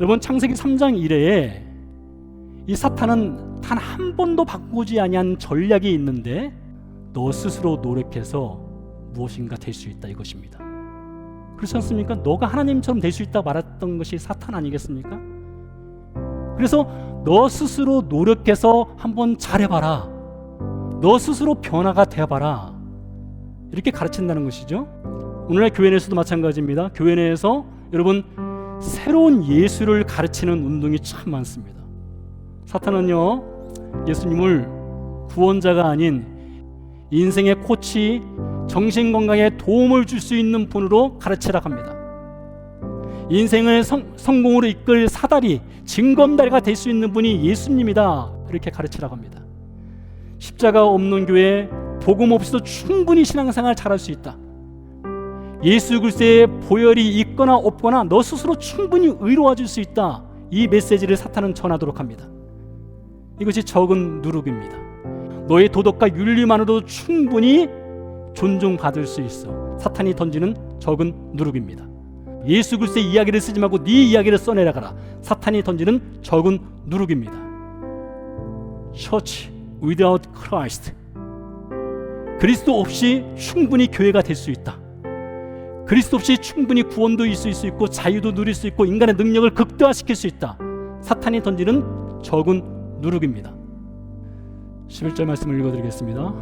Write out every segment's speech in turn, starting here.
여러분 창세기 3장 1회에 이 사탄은 단 한 번도 바꾸지 아니한 전략이 있는데 너 스스로 노력해서 무엇인가 될 수 있다 이것입니다. 그렇지 않습니까? 너가 하나님처럼 될 수 있다 말했던 것이 사탄 아니겠습니까? 그래서 너 스스로 노력해서 한번 잘해봐라. 너 스스로 변화가 되어봐라. 이렇게 가르친다는 것이죠. 오늘날 교회 내에서도 마찬가지입니다. 교회 내에서 여러분 새로운 예수를 가르치는 운동이 참 많습니다. 사탄은요 예수님을 구원자가 아닌 인생의 코치, 정신 건강에 도움을 줄 수 있는 분으로 가르치라 합니다. 인생을 성, 성공으로 이끌 사다리, 징검다리가 될 수 있는 분이 예수님이다. 이렇게 가르치라 합니다. 십자가 없는 교회, 복음 없이도 충분히 신앙생활 잘할 수 있다. 예수 그리스도의 보혈이 있거나 없거나 너 스스로 충분히 의로워질 수 있다. 이 메시지를 사탄은 전하도록 합니다. 이것이 적은 누룩입니다. 너의 도덕과 윤리만으로도 충분히 존중받을 수 있어. 사탄이 던지는 적은 누룩입니다. 예수 그리스도의 이야기를 쓰지 말고 네 이야기를 써내려가라. 사탄이 던지는 적은 누룩입니다. Church without Christ. 그리스도 없이 충분히 교회가 될 수 있다. 그리스도 없이 충분히 구원도 있을 수 있고 자유도 누릴 수 있고 인간의 능력을 극대화시킬 수 있다. 사탄이 던지는 적은 누룩입니다. 11절 말씀을 읽어드리겠습니다.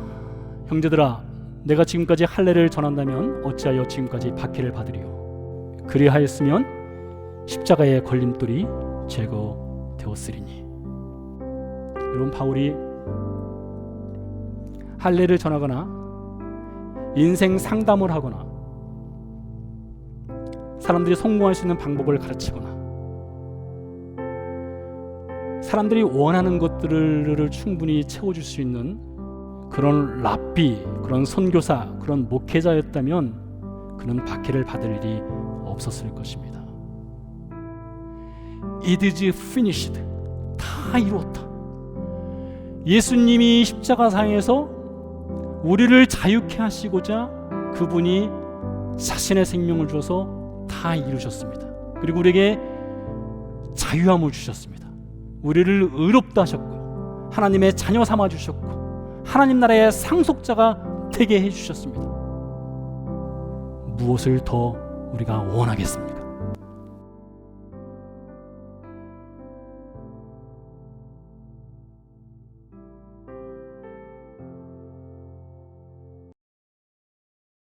형제들아, 내가 지금까지 할례를 전한다면 어찌하여 지금까지 박해를 받으리요? 그리하였으면 십자가의 걸림돌이 제거되었으리니. 여러분 바울이 할례를 전하거나 인생 상담을 하거나 사람들이 성공할 수 있는 방법을 가르치거나 사람들이 원하는 것들을 충분히 채워줄 수 있는 그런 랍비, 그런 선교사, 그런 목회자였다면 그는 박해를 받을 일이 없었을 것입니다. It is finished. 다 이루었다. 예수님이 십자가상에서 우리를 자유케 하시고자 그분이 자신의 생명을 주어서 다 이루셨습니다. 그리고 우리에게 자유함을 주셨습니다. 우리를 의롭다 하셨고 하나님의 자녀 삼아 주셨고 하나님 나라의 상속자가 되게 해 주셨습니다. 무엇을 더 우리가 원하겠습니까?